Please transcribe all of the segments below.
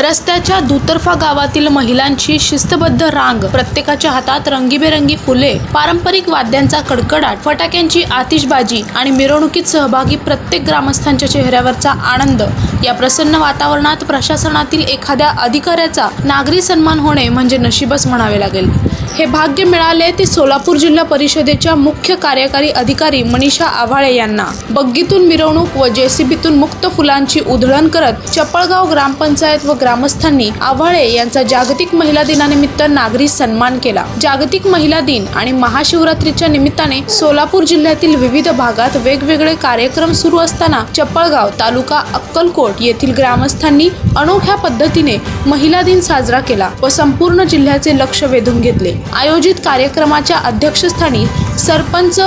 रस्त्याच्या दुतर्फा गावातील महिलांची शिस्तबद्ध रांग प्रत्येकाच्या हातात रंगीबेरंगी फुले पारंपरिक वाद्यांचा कडकडाट फटाक्यांची आतिषबाजी आणि मिरवणुकीत सहभागी प्रत्येक ग्रामस्थांच्या चेहऱ्यावरचा आनंद. या प्रसन्न वातावरणात प्रशासनातील एखाद्या अधिकाऱ्याचा नागरी सन्मान होणे म्हणजे नशीबच म्हणावे लागेल. हे भाग्य मिळाले ते सोलापूर जिल्हा परिषदेच्या मुख्य कार्यकारी अधिकारी मनीषा आव्हाळे यांना. बग्गीतून मिरवणूक व जेसीबीतून मुक्त फुलांची उधळण करत चपळगाव ग्रामपंचायत व ग्रामस्थांनी आव्हाळे यांचा जागतिक महिला दिनानिमित्त नागरी सन्मान केला. जागतिक महिला दिन आणि महाशिवरात्रीच्या निमित्ताने सोलापूर जिल्ह्यातील विविध भागात वेगवेगळे कार्यक्रम सुरू असताना चपळगाव तालुका अक्कलकोट येथील ग्रामस्थांनी अनोख्या पद्धतीने महिला दिन साजरा केला व संपूर्ण जिल्ह्याचे लक्ष वेधून घेतले. आयोजित कार्यक्रमाच्या अध्यक्षस्थानी सरपंच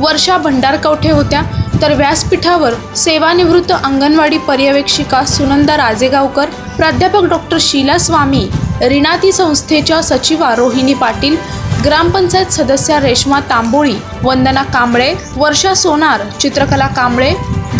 वर्षा भंडारकवठे होत्या. तर व्यासपीठावर सेवानिवृत्त अंगणवाडी पर्यवेक्षिका सुनंदा राजेगावकर प्राध्यापक डॉक्टर शीला स्वामी रिनाती संस्थेच्या सचिवा रोहिणी पाटील ग्रामपंचायत सदस्या रेश्मा तांबोळी वंदना कांबळे वर्षा सोनार चित्रकला कांबळे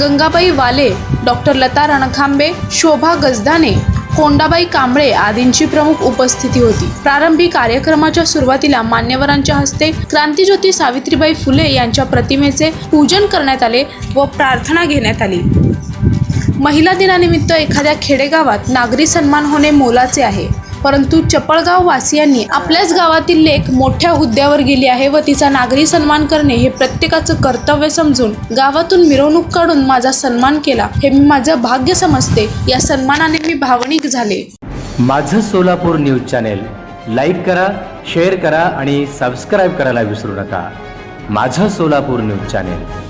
गंगाबाई वाले डॉक्टर लता रणखांबे शोभा गजदाने कोंडाबाई कांबळे आदींची प्रमुख उपस्थिती होती. प्रारंभी कार्यक्रमाच्या सुरुवातीला मान्यवरांच्या हस्ते क्रांतीज्योती सावित्रीबाई फुले यांच्या प्रतिमेचे पूजन करण्यात आले व प्रार्थना घेण्यात आली. महिला दिनानिमित्त एखाद्या खेडेगावात नागरी सन्मान होणे मोलाचे आहे. परंतु चपळगाव वासियांनी आपल्याच गावातील लेख मोठ्या हुद्द्यावर गेली आहे व तिचा नागरी सन्मान करणे हे प्रत्येकाचं कर्तव्य समजून गावातून मिरवणूक काढून माझा सन्मान केला हे मी माझं भाग्य समजते. या सन्मानाने मी भावनिक झाले. माझं सोलापूर न्यूज चॅनेल लाईक करा शेअर करा आणि सबस्क्राईब करायला विसरू नका. माझं सोलापूर न्यूज चॅनेल.